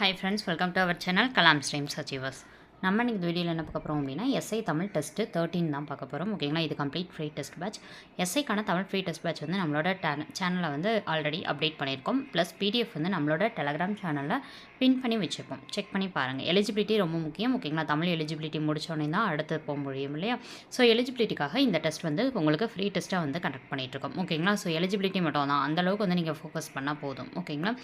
Hi friends, welcome to our channel Kalam Streams Achievers. நம்ம இன்றைக்கி வீடியோவில் என்ன பார்க்க போகிறோம் அப்படின்னா எஸ்ஐ தமிழ் டெஸ்ட்டு தேர்ட்டின் தான் பார்க்க போகிறோம் ஓகேங்களா இது கம்ப்ளீட் ஃப்ரீ டெஸ்ட் பேட்ச் எஸ்ஐக்கான தமிழ் ஃப்ரீ டெஸ்ட் பேட்ச் வந்து நம்மளோட டே சேனலில் வந்து ஆல்ரெடி அப்டேட் பண்ணியிருக்கோம் ப்ளஸ் பிடிஎஃப் வந்து நம்மளோட டெலகிராம் சேனலில் பின் பண்ணி வச்சுருப்போம் செக் பண்ணி பாருங்கள் எலிஜிபிலிட்டி ரொம்ப முக்கியம் ஓகேங்களா தமிழ் எலிஜிபிலிட்டி முடித்தோடனே தான் அடுத்து போக முடியும் இல்லையா ஸோ எலிஜிபிலிட்டிக்காக இந்த டெஸ்ட் வந்து உங்களுக்கு ஃப்ரீ டெஸ்ட்டாக வந்து கண்டக்ட் பண்ணிகிட்ருக்கோம் ஓகேங்களா ஸோ எலிஜிபிலிட்டி மட்டும் தான் அந்தளவுக்கு வந்து நீங்கள் ஃபோக்கஸ் பண்ணால் போதும் ஓகேங்களா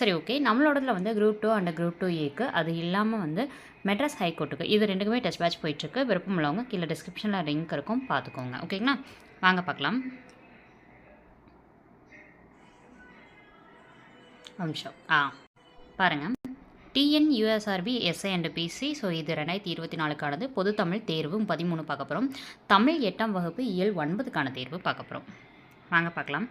சரி ஓகே நம்மளோடதில் வந்து group two and group two ஏக்கு அது இல்லாமல் வந்து மெட்ராஸ் ஹைகோர்ட்டுக்கு இது ரெண்டுக்குமே டெஸ்ட் பேட்ச் போயிட்டுருக்கு விருப்பம் உள்ளவங்க கீழே டிஸ்கிரிப்ஷனில் லிங்க் இருக்கும் பார்த்துக்கோங்க ஓகேங்களா வாங்க பார்க்கலாம் அம்சம் ஆ பாருங்கள் TN SI and PC so இது ரெண்டாயிரத்தி இருபத்தி நாலுக்கானது பொது தமிழ் தேர்வும் பதிமூணு பார்க்க போகிறோம் தமிழ் எட்டாம் வகுப்பு இயல் ஒன்பதுக்கான தேர்வு பார்க்க போகிறோம் வாங்க பார்க்கலாம்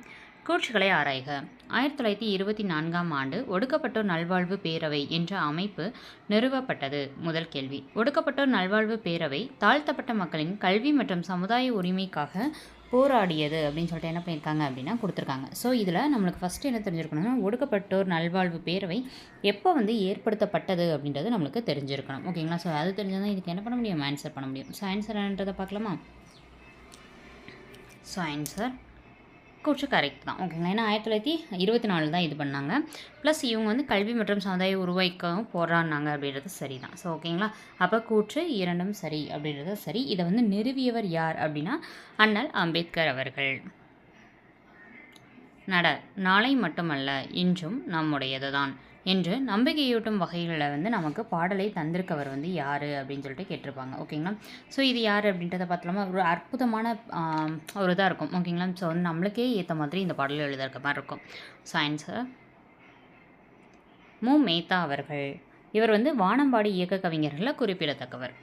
கூற்றுகளை ஆராய்க ஆயிரத்தி தொள்ளாயிரத்தி இருபத்தி நான்காம் ஆண்டு ஒடுக்கப்பட்டோர் நல்வாழ்வு பேரவை என்ற அமைப்பு நிறுவப்பட்டது முதல் கேள்வி ஒடுக்கப்பட்டோர் நல்வாழ்வு பேரவை தாழ்த்தப்பட்ட மக்களின் கல்வி மற்றும் சமுதாய உரிமைக்காக போராடியது அப்படின்னு சொல்லிட்டு என்ன பண்ணியிருக்காங்க அப்படின்னா கொடுத்துருக்காங்க ஸோ இதில் நம்மளுக்கு ஃபஸ்ட்டு என்ன தெரிஞ்சிருக்கணும்னா ஒடுக்கப்பட்டோர் நல்வாழ்வு பேரவை எப்போ வந்து ஏற்படுத்தப்பட்டது அப்படின்றது நம்மளுக்கு தெரிஞ்சிருக்கணும் ஓகேங்களா ஸோ அது தெரிஞ்சால் இதுக்கு என்ன பண்ண முடியும் ஆன்சர் பண்ண முடியும் ஸோ ஆன்சர் என்னன்றதை பார்க்கலாமா ஸோ ஆன்சர் கொஞ்சம் கரெக்ட் தான் ஓகேங்களா ஏன்னா ஆயிரத்தி தொள்ளாயிரத்தி இருபத்தி நாலு தான் இது பண்ணாங்க ப்ளஸ் இவங்க வந்து கல்வி மற்றும் சமுதாயம் உருவாக்கவும் போடுறான்னாங்க அப்படின்றது சரி தான் ஸோ ஓகேங்களா அப்போ கூற்று இரண்டும் சரி அப்படின்றது சரி இதை வந்து நிறுவியவர் யார் அப்படின்னா அண்ணல் அம்பேத்கர் அவர்கள் நட நாளை மட்டுமல்ல இன்றும் நம்முடையது தான் என்று நம்பிக்கையூட்டும் வகைகளில் வந்து நமக்கு பாடலை தந்திருக்கவர் வந்து யார் அப்படின்னு சொல்லிட்டு கேட்டிருப்பாங்க ஓகேங்களா ஸோ இது யார் அப்படின்றத பார்த்தலாமா ஒரு அற்புதமான ஒரு இதாக இருக்கும் ஓகேங்களா ஸோ வந்து நம்மளுக்கே ஏற்ற மாதிரி இந்த பாடல் எழுதுறக்க மாதிரி இருக்கும் ஸோ ஆன்சர் மு மேத்தா அவர்கள் இவர் வந்து வானம்பாடி இயக்க கவிஞர்களில் குறிப்பிடத்தக்கவர்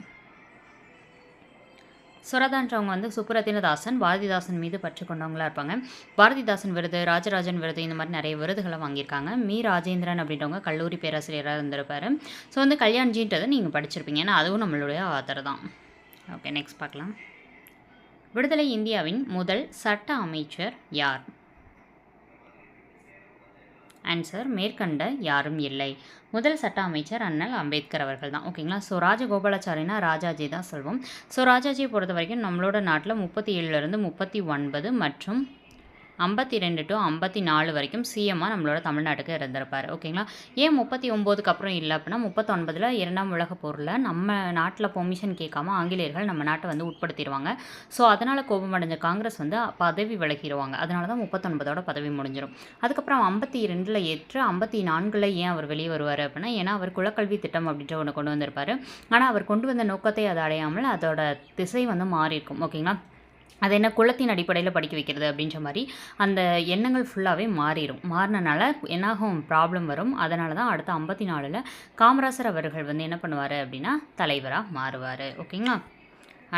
சுரதான்றவங்க வந்து சுப்ரதினதாசன் பாரதிதாசன் மீது பற்று கொண்டவங்களாக இருப்பாங்க பாரதிதாசன் விருது ராஜராஜன் விருது இந்த மாதிரி நிறைய விருதுகளை வாங்கியிருக்காங்க மீ ராஜேந்திரன் அப்படின்றவங்க கல்லூரி பேராசிரியராக இருந்திருப்பார் ஸோ வந்து கல்யாண்ஜின்றதை நீங்கள் படிச்சிருப்பீங்க ஏன்னா அதுவும் நம்மளுடைய ஆத்தர் தான் ஓகே நெக்ஸ்ட் பார்க்கலாம் விடுதலை இந்தியாவின் முதல் சட்ட அமைச்சர் யார் ஆன்சர் மேற்கண்ட யாரும் இல்லை முதல் சட்ட அமைச்சர் அண்ணல் அம்பேத்கர் அவர்கள் தான் ஓகேங்களா ஸோ ராஜகோபாலாச்சாரினா ராஜாஜி தான் சொல்வோம் ஸோ ராஜாஜியை பொறுத்த வரைக்கும் நம்மளோட நாட்டில் முப்பத்தி ஏழுலேருந்து முப்பத்தி ஒன்பது மற்றும் ஐம்பத்தி ரெண்டு டு ஐம்பத்தி நாலு வரைக்கும் சிஎம்மாக நம்மளோட தமிழ்நாட்டுக்கு இருந்திருப்பார் ஓகேங்களா ஏன் முப்பத்தி ஒம்போதுக்கு அப்புறம் இல்லை அப்படின்னா முப்பத்தொன்பதில் இரண்டாம் உலக போரில் நம்ம நாட்டில் பொமிஷன் கேட்காம ஆங்கிலேயர்கள் நம்ம நாட்டை வந்து உட்படுத்திடுவாங்க ஸோ அதனால் கோபமடைஞ்ச காங்கிரஸ் வந்து பதவி விலகிடுவாங்க அதனால தான் முப்பத்தொன்பதோட பதவி முடிஞ்சிடும் அதுக்கப்புறம் ஐம்பத்தி ரெண்டில் ஏற்று ஐம்பத்தி நான்கில் ஏன் அவர் வெளியே வருவார் அப்படின்னா ஏன்னா அவர் குலக்கல்வி திட்டம் அப்படின்ற ஒன்று கொண்டு வந்திருப்பார் ஆனால் அவர் கொண்டு வந்த நோக்கத்தை அதை அடையாமல் அதோட திசை வந்து மாறியிருக்கும் ஓகேங்களா அது என்ன குளத்தின் அடிப்படையில் படிக்க வைக்கிறது அப்படின்ற மாதிரி அந்த எண்ணங்கள் ஃபுல்லாகவே மாறிடும் மாறினனால என்னாகும் ப்ராப்ளம் வரும் அதனால தான் அடுத்த ஐம்பத்தி நாலில் காமராசர் அவர்கள் வந்து என்ன பண்ணுவார் அப்படின்னா தலைவராக மாறுவார் ஓகேங்களா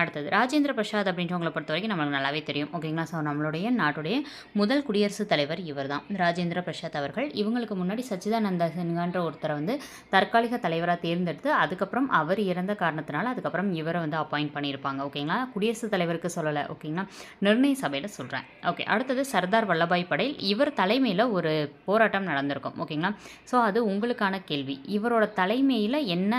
அடுத்தது ராஜேந்திர பிரசாத் அப்படின்றவங்களை பொறுத்த வரைக்கும் நம்மளுக்கு நல்லாவே தெரியும் ஓகேங்களா ஸோ நம்மளுடைய நாட்டுடைய முதல் குடியரசுத் தலைவர் இவர் தான் ராஜேந்திர பிரசாத் அவர்கள் இவங்களுக்கு முன்னாடி சச்சிதானந்த சின்ஹான்ற ஒருத்தரை வந்து தற்காலிக தலைவராக தேர்ந்தெடுத்து அதுக்கப்புறம் அவர் இறந்த காரணத்தினால அதுக்கப்புறம் இவரை வந்து அப்பாயிண்ட் பண்ணியிருப்பாங்க ஓகேங்களா குடியரசுத் தலைவருக்கு சொல்லலை ஓகேங்களா நிர்ணய சபையில் சொல்கிறேன் ஓகே அடுத்தது சர்தார் வல்லபாய் படேல் இவர் தலைமையில் ஒரு போராட்டம் நடந்திருக்கும் ஓகேங்களா ஸோ அது உங்களுக்கான கேள்வி இவரோட தலைமையில் என்ன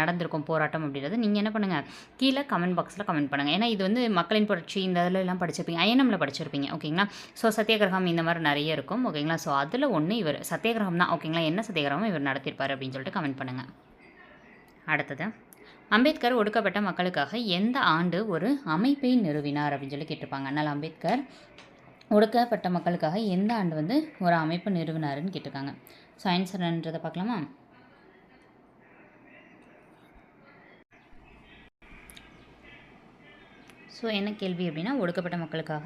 நடந்திருக்கும் போராட்டம் அப்படின்றது நீங்கள் என்ன பண்ணுங்கள் கீழே கமெண்ட் பாக்ஸில் பாக்ஸில் கமெண்ட் பண்ணுங்கள் ஏன்னா இது வந்து மக்களின் புரட்சி இந்த இதிலலாம் படிச்சிருப்பீங்க ஐஎன்எம்மில் படிச்சிருப்பீங்க ஓகேங்களா ஸோ சத்தியகிரகம் இந்த மாதிரி நிறைய இருக்கும் ஓகேங்களா ஸோ அதில் ஒன்று இவர் சத்தியகிரகம் தான் ஓகேங்களா என்ன சத்தியகிரகம் இவர் நடத்தியிருப்பார் அப்படின்னு சொல்லிட்டு கமெண்ட் பண்ணுங்கள் அடுத்தது அம்பேத்கர் ஒடுக்கப்பட்ட மக்களுக்காக எந்த ஆண்டு ஒரு அமைப்பை நிறுவினார் அப்படின்னு சொல்லி கேட்டிருப்பாங்க அதனால் அம்பேத்கர் ஒடுக்கப்பட்ட மக்களுக்காக எந்த ஆண்டு வந்து ஒரு அமைப்பு நிறுவினாருன்னு கேட்டிருக்காங்க ஸோ ஆன்சர்ன்றதை பார்க்கலாமா ஸோ என்ன கேள்வி அப்படின்னா ஒடுக்கப்பட்ட மக்களுக்காக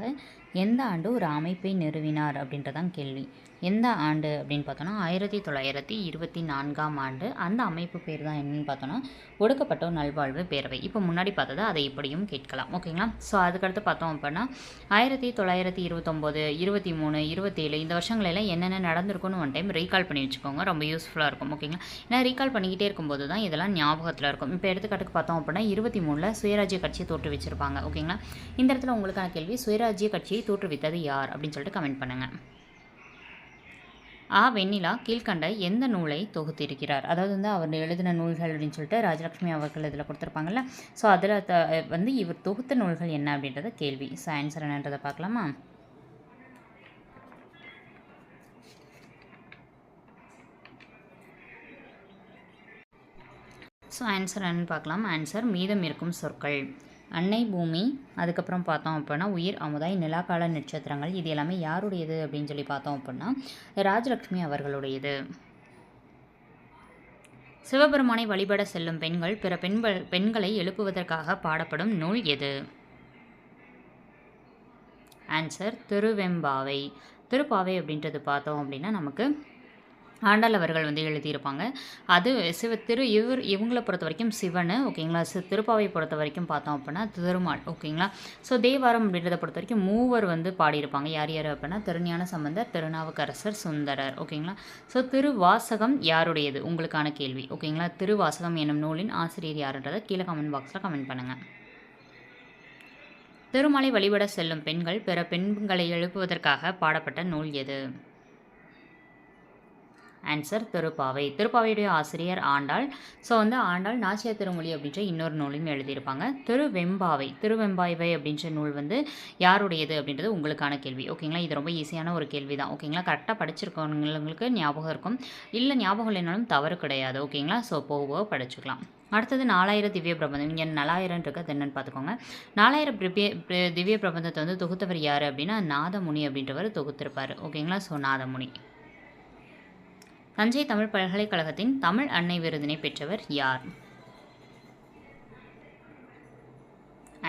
எந்த ஆண்டு ஒரு அமைப்பை நிறுவினார் அப்படின்றதான் கேள்வி எந்த ஆண்டு அப்படின்னு பார்த்தோன்னா ஆயிரத்தி தொள்ளாயிரத்தி இருபத்தி நான்காம் ஆண்டு அந்த அமைப்பு பேர் தான் என்னென்னு பார்த்தோன்னா ஒடுக்கப்பட்டோர் நல்வாழ்வு பேரவை இப்போ முன்னாடி பார்த்தது அதை இப்படியும் கேட்கலாம் ஓகேங்களா ஸோ அதுக்கடுத்து பார்த்தோம் அப்படின்னா ஆயிரத்தி தொள்ளாயிரத்தி இருபத்தொம்போது இருபத்தி மூணு இருபத்தேழு இந்த வருஷங்களெல்லாம் என்னென்ன நடந்திருக்குன்னு ஒன் டைம் ரீகால் பண்ணி வச்சுக்கோங்க ரொம்ப யூஸ்ஃபுல்லாக இருக்கும் ஓகேங்களா ஏன்னா ரீகால் பண்ணிக்கிட்டே இருக்கும்போது தான் இதெல்லாம் ஞாபகத்தில் இருக்கும் இப்போ எடுத்துக்காட்டுக்கு பார்த்தோம் அப்படின்னா இருபத்தி மூணில் சுயராஜ்ய கட்சியை தோற்று வச்சுருப்பாங்க ஓகேங்களா இந்த இடத்துல உங்களுக்கான கேள்வி சுயராஜ்ய கட்சியை தோற்றுவித்தது யார் அப்படின்னு சொல்லிட்டு கமெண்ட் பண்ணுங்கள் ஆ வெண்ணிலா கீழ்கண்ட எந்த நூலை தொகுத்திருக்கிறார் அதாவது வந்து அவர் எழுதின நூல்கள் அப்படின்னு சொல்லிட்டு ராஜலக்ஷ்மி அவர்கள் இதில் கொடுத்துருப்பாங்கல்ல ஸோ அதில் த வந்து இவர் தொகுத்த நூல்கள் என்ன அப்படின்றத கேள்வி ஸோ ஆன்சர் என்னன்றதை பார்க்கலாமா ஸோ ஆன்சர் என்னன்னு பார்க்கலாம் ஆன்சர் மீதம் இருக்கும் சொற்கள் அன்னை பூமி அதுக்கப்புறம் பார்த்தோம் அப்படின்னா உயிர் அமுதாய் நிலாக்கால நட்சத்திரங்கள் இது எல்லாமே யாருடையது அப்படின்னு சொல்லி பார்த்தோம் அப்படின்னா ராஜலக்ஷ்மி அவர்களுடையது சிவபெருமானை வழிபட செல்லும் பெண்கள் பிற பெண்கள் பெண்களை எழுப்புவதற்காக பாடப்படும் நூல் எது ஆன்சர் திருவெம்பாவை திருப்பாவை அப்படின்றது பார்த்தோம் அப்படின்னா நமக்கு ஆண்டாள் அவர்கள் வந்து எழுதியிருப்பாங்க அது சிவ திரு இவர் இவங்களை பொறுத்த வரைக்கும் சிவன் ஓகேங்களா திருப்பாவை பொறுத்த வரைக்கும் பார்த்தோம் அப்படின்னா திருமால் ஓகேங்களா ஸோ தேவாரம் அப்படின்றத பொறுத்த வரைக்கும் மூவர் வந்து பாடியிருப்பாங்க யார் யார் அப்படின்னா திருஞான சம்பந்தர் திருநாவுக்கரசர் சுந்தரர் ஓகேங்களா ஸோ திருவாசகம் யாருடையது உங்களுக்கான கேள்வி ஓகேங்களா திருவாசகம் என்னும் நூலின் ஆசிரியர் யாருன்றதை கீழே கமெண்ட் பாக்ஸில் கமெண்ட் பண்ணுங்கள் திருமலை வழிபட செல்லும் பெண்கள் பிற பெண்களை எழுப்புவதற்காக பாடப்பட்ட நூல் எது ஆன்சர் திருப்பாவை திருப்பாவையுடைய ஆசிரியர் ஆண்டாள் ஸோ வந்து ஆண்டாள் நாச்சியா திருமொழி அப்படின்ற இன்னொரு நூலையும் எழுதியிருப்பாங்க திருவெம்பாவை திருவெம்பாவை அப்படின்ற நூல் வந்து யாருடையது அப்படின்றது உங்களுக்கான கேள்வி ஓகேங்களா இது ரொம்ப ஈஸியான ஒரு கேள்வி தான் ஓகேங்களா கரெக்டாக படிச்சிருக்கவங்களுக்கு ஞாபகம் இருக்கும் இல்லை ஞாபகம் இல்லைனாலும் தவறு கிடையாது ஓகேங்களா ஸோ போக படிச்சுக்கலாம் அடுத்தது நாலாயிரம் திவ்ய பிரபந்தம் இங்கே நாலாயிரம் இருக்குது என்னென்னு பார்த்துக்கோங்க நாலாயிரம் திவ்ய பிரபந்தத்தை வந்து தொகுத்தவர் யார் அப்படின்னா நாதமுனி அப்படின்றவர் தொகுத்திருப்பார் ஓகேங்களா ஸோ நாதமுனி தஞ்சை தமிழ் பல்கலைக்கழகத்தின் தமிழ் அன்னை விருதினை பெற்றவர் யார்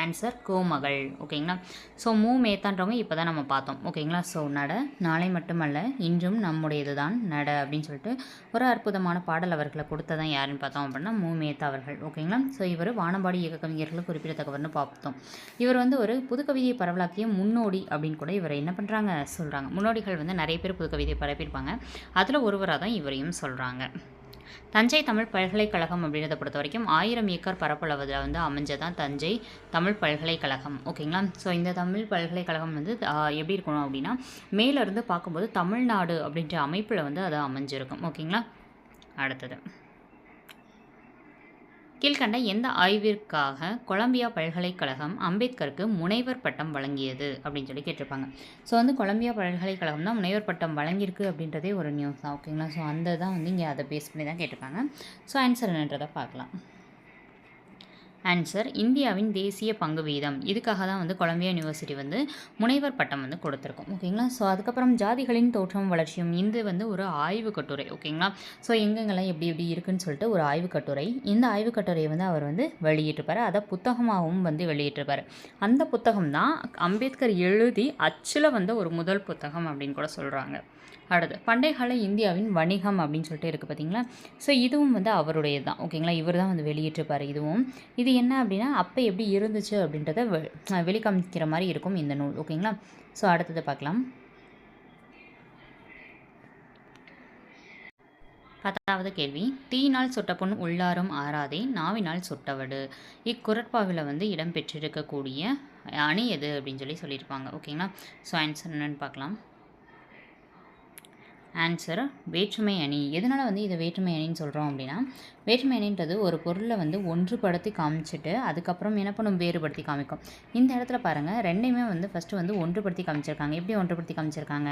ஆன்சர் கோமகள் ஓகேங்களா ஸோ மூ மேத்தான்றவங்க இப்போ தான் நம்ம பார்த்தோம் ஓகேங்களா ஸோ நட நாளை மட்டுமல்ல இன்றும் நம்முடையது தான் நட அப்படின்னு சொல்லிட்டு ஒரு அற்புதமான பாடல் அவர்களை கொடுத்ததான் யாருன்னு பார்த்தோம் அப்படின்னா மூ மேத்தா அவர்கள் ஓகேங்களா ஸோ இவர் வானம்பாடி இயக்க கவிஞர்கள் குறிப்பிடத்தக்கவர்னு பார்த்தோம் இவர் வந்து ஒரு புதுக்கவிதையை பரவலாக்கிய முன்னோடி அப்படின்னு கூட இவரை என்ன பண்ணுறாங்க சொல்கிறாங்க முன்னோடிகள் வந்து நிறைய பேர் புதுக்கவிதையை பரப்பியிருப்பாங்க அதில் ஒருவராக தான் இவரையும் சொல்கிறாங்க தஞ்சை தமிழ் பல்கலைக்கழகம் அப்படின்றத பொறுத்த வரைக்கும் ஆயிரம் ஏக்கர் பரப்பளவில் வந்து அமைஞ்சதான் தஞ்சை தமிழ் பல்கலைக்கழகம் ஓகேங்களா ஸோ இந்த தமிழ் பல்கலைக்கழகம் வந்து எப்படி இருக்கணும் அப்படின்னா மேலேருந்து பார்க்கும்போது தமிழ்நாடு அப்படின்ற அமைப்பில் வந்து அது அமைஞ்சிருக்கும் ஓகேங்களா அடுத்தது கீழ்கண்ட எந்த ஆய்விற்காக கொலம்பியா பல்கலைக்கழகம் அம்பேத்கருக்கு முனைவர் பட்டம் வழங்கியது அப்படின்னு சொல்லி கேட்டிருப்பாங்க ஸோ வந்து கொலம்பியா பல்கலைக்கழகம் தான் முனைவர் பட்டம் வழங்கியிருக்கு அப்படின்றதே ஒரு நியூஸ் தான் ஓகேங்களா ஸோ அந்த தான் வந்து இங்கே அதை பேஸ் பண்ணி தான் கேட்டிருப்பாங்க ஸோ ஆன்சர் என்னன்றதை பார்க்கலாம் ஆன்சர் இந்தியாவின் தேசிய பங்கு வீதம் இதுக்காக தான் வந்து கொலம்பியா யூனிவர்சிட்டி வந்து முனைவர் பட்டம் வந்து கொடுத்துருக்கோம் ஓகேங்களா ஸோ அதுக்கப்புறம் ஜாதிகளின் தோற்றம் வளர்ச்சியும் இது வந்து ஒரு ஆய்வு கட்டுரை ஓகேங்களா ஸோ எங்கெங்கெல்லாம் எப்படி எப்படி இருக்குன்னு சொல்லிட்டு ஒரு ஆய்வு கட்டுரை இந்த ஆய்வு கட்டுரையை வந்து அவர் வந்து வெளியிட்டிருப்பார் அதை புத்தகமாகவும் வந்து வெளியிட்டிருப்பார் அந்த புத்தகம் தான் அம்பேத்கர் எழுதி அச்சில் வந்து ஒரு முதல் புத்தகம் அப்படின்னு கூட சொல்கிறாங்க அடுத்து பண்டைய கால இந்தியாவின் வணிகம் அப்படின்னு சொல்லிட்டு இருக்குது பார்த்தீங்களா ஸோ இதுவும் வந்து அவருடையது தான் ஓகேங்களா இவர் தான் வந்து வெளியிட்டிருப்பார் இதுவும் இது என்ன அப்படின்னா அப்போ எப்படி இருந்துச்சு அப்படின்றத வெளிக்காமிக்கிற மாதிரி இருக்கும் இந்த நூல் ஓகேங்களா ஸோ அடுத்தது பார்க்கலாம் பத்தாவது கேள்வி தீயினால் சுட்ட பொன் உள்ளாரும் ஆறாதே நாவினால் சுட்டவடு இக்குரட்பாவில் வந்து இடம்பெற்றிருக்கக்கூடிய அணி எது அப்படின்னு சொல்லி சொல்லியிருப்பாங்க ஓகேங்களா ஸோ ஆன்சர் என்னென்னு பார்க்கலாம் ஆன்சர் வேற்றுமை அணி எதனால் வந்து இதை வேற்றுமை அணின்னு சொல்கிறோம் அப்படின்னா வேற்றுமை அணின்றது ஒரு பொருளை வந்து ஒன்றுபடுத்தி காமிச்சிட்டு அதுக்கப்புறம் என்ன பண்ணும் வேறுபடுத்தி காமிக்கும் இந்த இடத்துல பாருங்கள் ரெண்டையுமே வந்து ஃபஸ்ட்டு வந்து ஒன்றுபடுத்தி காமிச்சிருக்காங்க எப்படி ஒன்றுபடுத்தி காமிச்சிருக்காங்க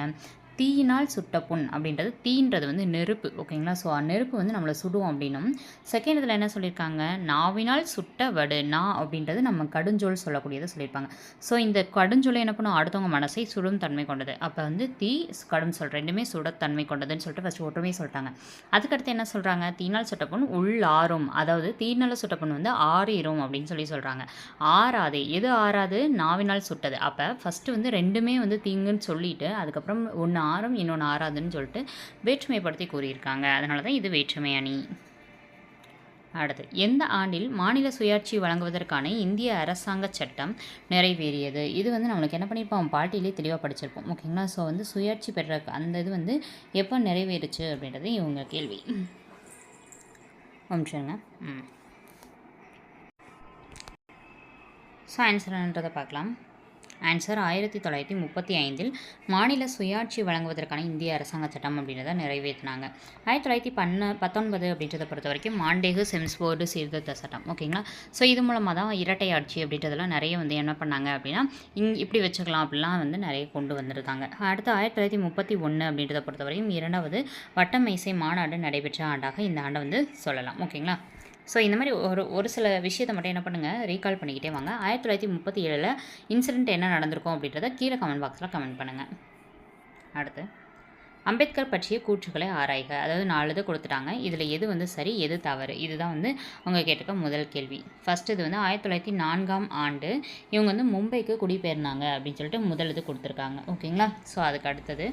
தீயினால் சுட்ட புண் அப்படின்றது தீன்றது வந்து நெருப்பு ஓகேங்களா ஸோ நெருப்பு வந்து நம்மளை சுடுவோம் அப்படின்னும் செகண்ட் இதில் என்ன சொல்லியிருக்காங்க நாவினால் சுட்ட வடு நா அப்படின்றது நம்ம கடுஞ்சொல் சொல்லக்கூடியதை சொல்லியிருப்பாங்க ஸோ இந்த கடுஞ்சொல் என்ன பண்ணும் அடுத்தவங்க மனசை சுடும் தன்மை கொண்டது அப்போ வந்து தீ கடும் சொல் ரெண்டுமே சுடத்தன்மை தன்மை கொண்டதுன்னு சொல்லிட்டு ஃபஸ்ட் ஒற்றுமையை சொல்லிட்டாங்க அதுக்கடுத்து என்ன சொல்கிறாங்க தீனால் சுட்டப்புண் உள்ளாறும் அதாவது தீநல சுட்டப்பண் வந்து ஆறிரும் அப்படின்னு சொல்லி சொல்கிறாங்க ஆறாது எது ஆறாது நாவினால் சுட்டது அப்போ ஃபஸ்ட்டு வந்து ரெண்டுமே வந்து தீங்குன்னு சொல்லிட்டு அதுக்கப்புறம் ஒன்று ஆறும் இன்னொன்று ஆறாதுன்னு சொல்லிட்டு வேற்றுமைப்படுத்தி கூறியிருக்காங்க அதனால தான் இது வேற்றுமை அணி அடுத்து எந்த ஆண்டில் மாநில சுயாட்சி வழங்குவதற்கான இந்திய அரசாங்க சட்டம் நிறைவேறியது இது வந்து நம்மளுக்கு என்ன பண்ணியிருப்போம் பாட்டிலே தெளிவாக படிச்சிருப்போம் ஓகேங்களா ஸோ வந்து சுயாட்சி பெற்ற அந்த இது வந்து எப்போ நிறைவேறுச்சு அப்படின்றது இவங்க கேள்வி ம் ஸோ ஆன்சர் பார்க்கலாம் ஆன்சர் ஆயிரத்தி தொள்ளாயிரத்தி முப்பத்தி ஐந்தில் மாநில சுயாட்சி வழங்குவதற்கான இந்திய அரசாங்க சட்டம் அப்படின்றத நிறைவேற்றினாங்க ஆயிரத்தி தொள்ளாயிரத்தி பன்ன பத்தொன்பது அப்படின்றத பொறுத்த வரைக்கும் மாண்டேகு செம்ஸ்போர்டு சீர்திருத்த சட்டம் ஓகேங்களா ஸோ இது மூலமாக தான் இரட்டை ஆட்சி அப்படின்றதெல்லாம் நிறைய வந்து என்ன பண்ணாங்க அப்படின்னா இங் இப்படி வச்சுக்கலாம் அப்படிலாம் வந்து நிறைய கொண்டு வந்திருக்காங்க அடுத்து ஆயிரத்தி தொள்ளாயிரத்தி முப்பத்தி ஒன்று அப்படின்றத பொறுத்த வரைக்கும் இரண்டாவது வட்டமேசை மாநாடு நடைபெற்ற ஆண்டாக இந்த ஆண்டை வந்து சொல்லலாம் ஓகேங்களா ஸோ இந்த மாதிரி ஒரு ஒரு சில விஷயத்தை மட்டும் என்ன பண்ணுங்கள் ரீகால் பண்ணிக்கிட்டே வாங்க ஆயிரத்தி தொள்ளாயிரத்தி முப்பத்தி ஏழில் இன்சிடெண்ட் என்ன நடந்திருக்கும் அப்படின்றத கீழே கமெண்ட் பாக்ஸில் கமெண்ட் பண்ணுங்கள் அடுத்து அம்பேத்கர் பற்றிய கூற்றுகளை ஆராய்க அதாவது நாலு இது கொடுத்துட்டாங்க இதில் எது வந்து சரி எது தவறு இதுதான் வந்து அவங்க கேட்டிருக்க முதல் கேள்வி ஃபஸ்ட் இது வந்து ஆயிரத்தி தொள்ளாயிரத்தி நான்காம் ஆண்டு இவங்க வந்து மும்பைக்கு குடிபெயர்ந்தாங்க அப்படின்னு சொல்லிட்டு முதல் இது கொடுத்துருக்காங்க ஓகேங்களா ஸோ அதுக்கு அடுத்தது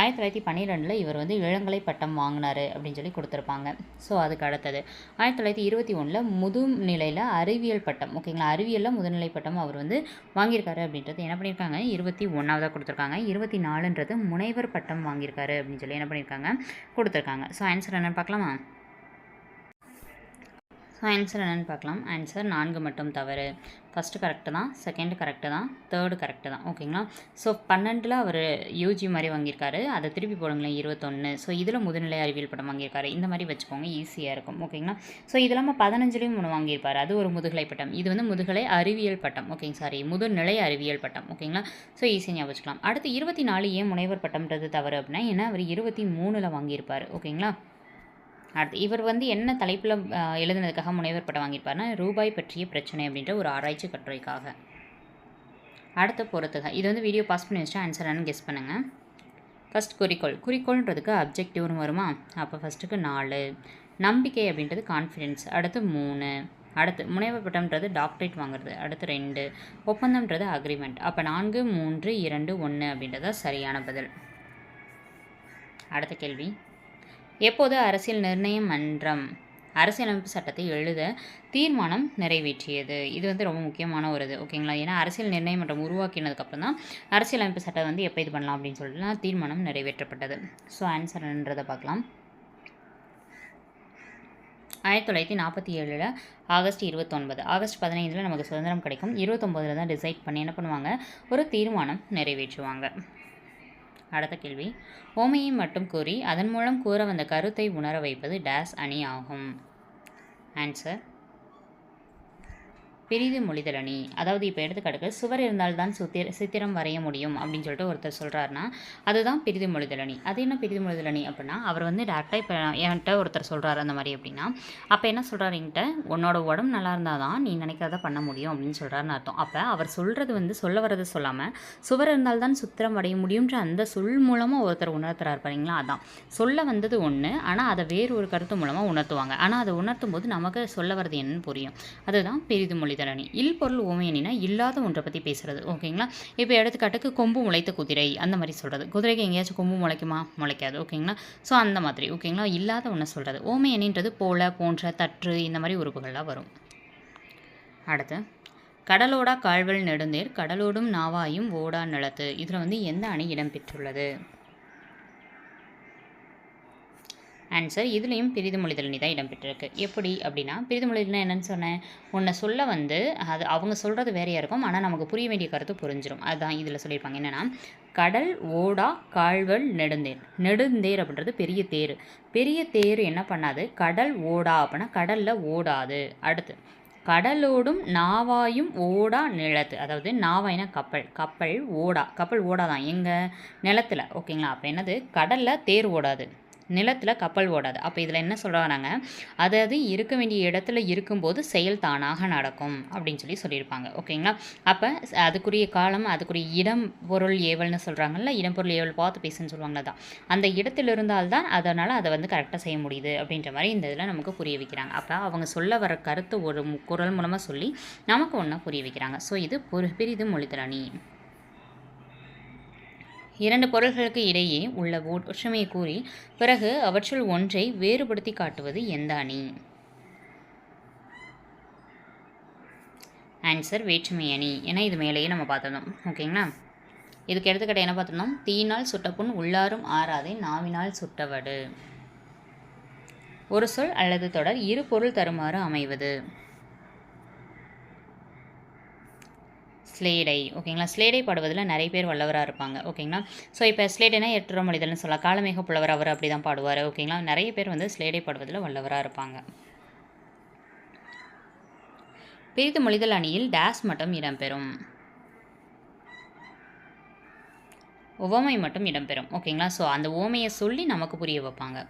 ஆயிரத்தி தொள்ளாயிரத்தி பன்னிரெண்டில் இவர் வந்து இளங்கலை பட்டம் வாங்கினார் அப்படின்னு சொல்லி கொடுத்துருப்பாங்க ஸோ அதுக்கு அடுத்தது ஆயிரத்தி தொள்ளாயிரத்தி இருபத்தி ஒன்றில் முதுநிலையில் அறிவியல் பட்டம் ஓகேங்களா அறிவியலில் முதுநிலை பட்டம் அவர் வந்து வாங்கியிருக்காரு அப்படின்றது என்ன பண்ணியிருக்காங்க இருபத்தி ஒன்றாவதாக கொடுத்துருக்காங்க இருபத்தி நாலுன்றது முனைவர் பட்டம் வாங்கியிருக்காரு அப்படின்னு சொல்லி என்ன பண்ணியிருக்காங்க கொடுத்துருக்காங்க ஸோ ஆன்சர் என்னென்னு பார்க்கலாமா ஸோ ஆன்சர் என்னென்னு பார்க்கலாம் ஆன்சர் நான்கு மட்டும் தவறு ஃபஸ்ட்டு கரெக்டு தான் செகண்டு கரெக்டு தான் தேர்டு கரெக்டு தான் ஓகேங்களா ஸோ பன்னெண்டில் அவர் யூஜி மாதிரி வாங்கியிருக்காரு அதை திருப்பி போடுங்களேன் இருபத்தொன்று ஸோ இதில் முதுநிலை அறிவியல் படம் வாங்கியிருக்காரு இந்த மாதிரி வச்சுக்கோங்க ஈஸியாக இருக்கும் ஓகேங்களா ஸோ இது இல்லாமல் பதினஞ்சுலேயும் ஒன்று வாங்கியிருப்பார் அது ஒரு முதுகலை பட்டம் இது வந்து முதுகலை அறிவியல் பட்டம் ஓகேங்க சாரி முதுநிலை அறிவியல் பட்டம் ஓகேங்களா ஸோ ஈஸியாக ஞாபகம் வச்சுக்கலாம் அடுத்து இருபத்தி நாலு ஏன் முனைவர் பட்டம்ன்றது தவறு அப்படின்னா ஏன்னா அவர் இருபத்தி மூணில் வாங்கியிருப்பார் ஓகேங்களா அடுத்து இவர் வந்து என்ன தலைப்பில் எழுதுனதுக்காக முனைவர் பட்டம் வாங்கியிருப்பார்னா ரூபாய் பற்றிய பிரச்சனை அப்படின்ற ஒரு ஆராய்ச்சி கட்டுரைக்காக அடுத்த போகிறதுக்கு இது வந்து வீடியோ பாஸ் பண்ணி வச்சுட்டு ஆன்சர் ஆனால் கெஸ்ட் பண்ணுங்கள் ஃபஸ்ட் குறிக்கோள் குறிக்கோள்ன்றதுக்கு அப்ஜெக்டிவ்னு வருமா அப்போ ஃபஸ்ட்டுக்கு நாலு நம்பிக்கை அப்படின்றது கான்ஃபிடென்ஸ் அடுத்து மூணு அடுத்து முனைவர் பட்டம்ன்றது டாக்டரேட் வாங்குறது அடுத்து ரெண்டு ஒப்பந்தம்ன்றது அக்ரிமெண்ட் அப்போ நான்கு மூன்று இரண்டு ஒன்று அப்படின்றதா சரியான பதில் அடுத்த கேள்வி எப்போது அரசியல் நிர்ணய மன்றம் அரசியலமைப்பு சட்டத்தை எழுத தீர்மானம் நிறைவேற்றியது இது வந்து ரொம்ப முக்கியமான ஒரு இது ஓகேங்களா ஏன்னா அரசியல் நிர்ணயம் மன்றம் உருவாக்கினதுக்கப்புறம் தான் அரசியலமைப்பு சட்டம் வந்து எப்போ இது பண்ணலாம் அப்படின்னு சொல்லிட்டு தீர்மானம் நிறைவேற்றப்பட்டது ஸோ ஆன்சர் பார்க்கலாம் ஆயிரத்தி தொள்ளாயிரத்தி நாற்பத்தி ஏழில் ஆகஸ்ட் இருபத்தொன்பது ஆகஸ்ட் பதினைந்தில் நமக்கு சுதந்திரம் கிடைக்கும் இருபத்தொம்போதில் தான் டிசைட் பண்ணி என்ன பண்ணுவாங்க ஒரு தீர்மானம் நிறைவேற்றுவாங்க அடுத்த கேள்வி ஓமையை மட்டும் கூறி அதன் மூலம் கூற வந்த கருத்தை உணர வைப்பது டேஸ் அணி ஆகும் ஆன்சர் பெரிது மொழிதலணி அதாவது இப்போ எடுத்துக்காட்டுக்கு சுவர் இருந்தால்தான் சுத்திர சித்திரம் வரைய முடியும் அப்படின்னு சொல்லிட்டு ஒருத்தர் சொல்கிறாருன்னா அதுதான் பெரிது மொழிதலணி அது என்ன பெரிது மொழிதலணி அப்படின்னா அவர் வந்து டேரெக்டாக இப்போ என்கிட்ட ஒருத்தர் சொல்கிறாரு அந்த மாதிரி அப்படின்னா அப்போ என்ன சொல்கிறாரு என்கிட்ட உன்னோட உடம்பு நல்லா இருந்தால் தான் நீ நினைக்கிறத பண்ண முடியும் அப்படின்னு சொல்கிறாருன்னு அர்த்தம் அப்போ அவர் சொல்கிறது வந்து சொல்ல வரது சொல்லாமல் சுவர் இருந்தால்தான் சுத்திரம் வரைய முடியும்ன்ற அந்த சொல் மூலமாக ஒருத்தர் உணர்த்துறாரு பாருங்களா அதான் சொல்ல வந்தது ஒன்று ஆனால் அதை வேறு ஒரு கருத்து மூலமாக உணர்த்துவாங்க ஆனால் அதை உணர்த்தும் போது நமக்கு சொல்ல வர்றது என்னன்னு புரியும் அதுதான் பெரிது மொழி உரிதலணி இல் பொருள் உமையணினா இல்லாத ஒன்றை பற்றி பேசுகிறது ஓகேங்களா இப்போ எடுத்துக்காட்டுக்கு கொம்பு முளைத்த குதிரை அந்த மாதிரி சொல்கிறது குதிரைக்கு எங்கேயாச்சும் கொம்பு முளைக்குமா முளைக்காது ஓகேங்களா ஸோ அந்த மாதிரி ஓகேங்களா இல்லாத ஒன்றை சொல்கிறது ஓமையணின்றது போல போன்ற தற்று இந்த மாதிரி உறுப்புகள்லாம் வரும் அடுத்து கடலோடா கால்வல் நெடுந்தேர் கடலோடும் நாவாயும் ஓடா நிலத்து இதில் வந்து எந்த அணி இடம்பெற்றுள்ளது ஆன்சர் இதுலேயும் பிரிதுமொழிதலினி தான் இடம்பெற்றிருக்கு எப்படி அப்படின்னா பிரிதுமொழிதலினா என்னென்னு சொன்னேன் உன்னை சொல்ல வந்து அது அவங்க சொல்கிறது வேறையாக இருக்கும் ஆனால் நமக்கு புரிய வேண்டிய கருத்து புரிஞ்சிடும் அதுதான் இதில் சொல்லியிருப்பாங்க என்னென்னா கடல் ஓடா கால்வல் நெடுந்தேர் நெடுந்தேர் அப்படின்றது பெரிய தேர் பெரிய தேர் என்ன பண்ணாது கடல் ஓடா அப்படின்னா கடலில் ஓடாது அடுத்து கடலோடும் நாவாயும் ஓடா நிலத்து அதாவது நாவாயினா கப்பல் கப்பல் ஓடா கப்பல் ஓடாதான் எங்கள் நிலத்தில் ஓகேங்களா அப்போ என்னது கடலில் தேர் ஓடாது நிலத்தில் கப்பல் ஓடாது அப்போ இதில் என்ன சொல்கிறாங்க அதாவது இருக்க வேண்டிய இடத்துல இருக்கும்போது செயல் தானாக நடக்கும் அப்படின்னு சொல்லி சொல்லியிருப்பாங்க ஓகேங்களா அப்போ அதுக்குரிய காலம் அதுக்குரிய இடம் பொருள் ஏவல்னு சொல்கிறாங்கல்ல இடம் பொருள் ஏவல் பார்த்து பேசுன்னு சொல்லுவாங்களே தான் அந்த இடத்துல இருந்தால்தான் அதனால் அதை வந்து கரெக்டாக செய்ய முடியுது அப்படின்ற மாதிரி இந்த இதில் நமக்கு புரிய வைக்கிறாங்க அப்போ அவங்க சொல்ல வர கருத்தை ஒரு குரல் மூலமாக சொல்லி நமக்கு ஒன்றா புரிய வைக்கிறாங்க ஸோ இது பெரிதும் மொழித்திறனி இரண்டு பொருள்களுக்கு இடையே உள்ள ஒற்றுமையை கூறி பிறகு அவற்றுள் ஒன்றை வேறுபடுத்தி காட்டுவது எந்த அணி ஆன்சர் வேற்றுமை அணி என இது மேலேயே நம்ம பார்த்துருந்தோம் ஓகேங்களா இதுக்கு எடுத்துக்கிட்ட என்ன பார்த்துருந்தோம் தீயினால் சுட்டப்புண் உள்ளாரும் ஆறாதே நாவினால் சுட்டவடு ஒரு சொல் அல்லது தொடர் இரு பொருள் தருமாறு அமைவது ஸ்லேடை ஓகேங்களா ஸ்லேடை பாடுவதில் நிறைய பேர் வல்லவராக இருப்பாங்க ஓகேங்களா ஸோ இப்போ ஸ்லேடைனா எட்டுற மொழிதல்னு சொல்லலாம் காலமேக புலவர் அவர் அப்படி தான் பாடுவார் ஓகேங்களா நிறைய பேர் வந்து ஸ்லேடை பாடுவதில் வல்லவராக இருப்பாங்க பிரித்து மொழிதல் அணியில் டேஸ் மட்டும் இடம்பெறும் உவமை மட்டும் இடம்பெறும் ஓகேங்களா ஸோ அந்த ஓமையை சொல்லி நமக்கு புரிய வைப்பாங்க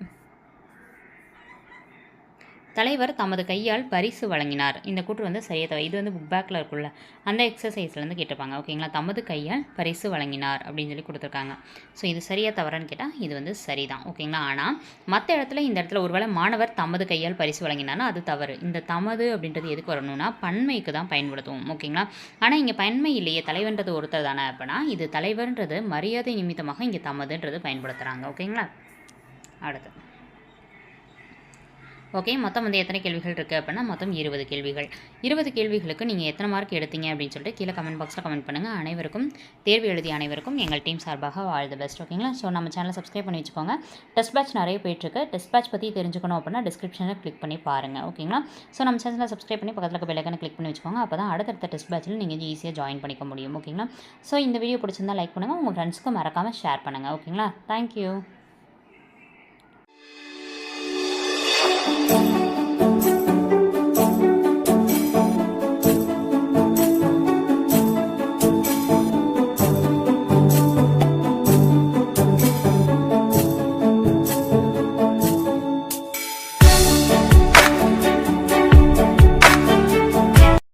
தலைவர் தமது கையால் பரிசு வழங்கினார் இந்த கூற்று வந்து சரியாக தவிர இது வந்து புக் பேக்கில் இருக்குல்ல அந்த எக்ஸசைஸ்லேருந்து கேட்டிருப்பாங்க ஓகேங்களா தமது கையால் பரிசு வழங்கினார் அப்படின்னு சொல்லி கொடுத்துருக்காங்க ஸோ இது சரியாக தவறன்னு கேட்டால் இது வந்து சரிதான் ஓகேங்களா ஆனால் மற்ற இடத்துல இந்த இடத்துல ஒருவேளை மாணவர் தமது கையால் பரிசு வழங்கினார்னா அது தவறு இந்த தமது அப்படின்றது எதுக்கு வரணும்னா பன்மைக்கு தான் பயன்படுத்துவோம் ஓகேங்களா ஆனால் இங்கே பன்மை இல்லையே தலைவன்றது ஒருத்தர் தானே அப்படின்னா இது தலைவர்ன்றது மரியாதை நிமித்தமாக இங்கே தமதுன்றது பயன்படுத்துகிறாங்க ஓகேங்களா அடுத்து ஓகே மொத்தம் வந்து எத்தனை கேள்விகள் இருக்குது அப்படின்னா மொத்தம் இருபது கேள்விகள் இருபது கேள்விகளுக்கு நீங்கள் எத்தனை மார்க் எடுத்தீங்க அப்படின்னு சொல்லிட்டு கீழே கமெண்ட் பாக்ஸில் கமெண்ட் பண்ணுங்கள் அனைவருக்கும் தேர்வு எழுதிய அனைவருக்கும் எங்கள் டீம் சார்பாக ஆல் தி பெஸ்ட் ஓகேங்களா ஸோ நம்ம சேனலை சப்ஸ்கிரைப் பண்ணி வச்சுக்கோங்க டெஸ்ட் பேட்ச் நிறைய போயிட்டுருக்கு டெஸ்ட் பேட்ச் பற்றி தெரிஞ்சுக்கணும் அப்படின்னா டிஸ்கிரிப்ஷனில் கிளிக் பண்ணி பாருங்கள் ஓகேங்களா ஸோ நம்ம சேனலை சப்ஸ்கிரைப் பண்ணி பக்கத்தில் இருக்க பெல்லைக்கனை கிளிக் பண்ணி வச்சுக்கோங்க அப்போ தான் அடுத்தடுத்த டெஸ்ட் பேட்சில் நீங்கள் ஈஸியாக ஜாயின் பண்ணிக்க முடியும் ஓகேங்களா ஸோ இந்த வீடியோ பிடிச்சிருந்தால் லைக் பண்ணுங்கள் உங்கள் ஃப்ரெண்ட்ஸ்க்கு மறக்காமல் ஷேர் பண்ணுங்கள் ஓகேங்களா தேங்க்யூ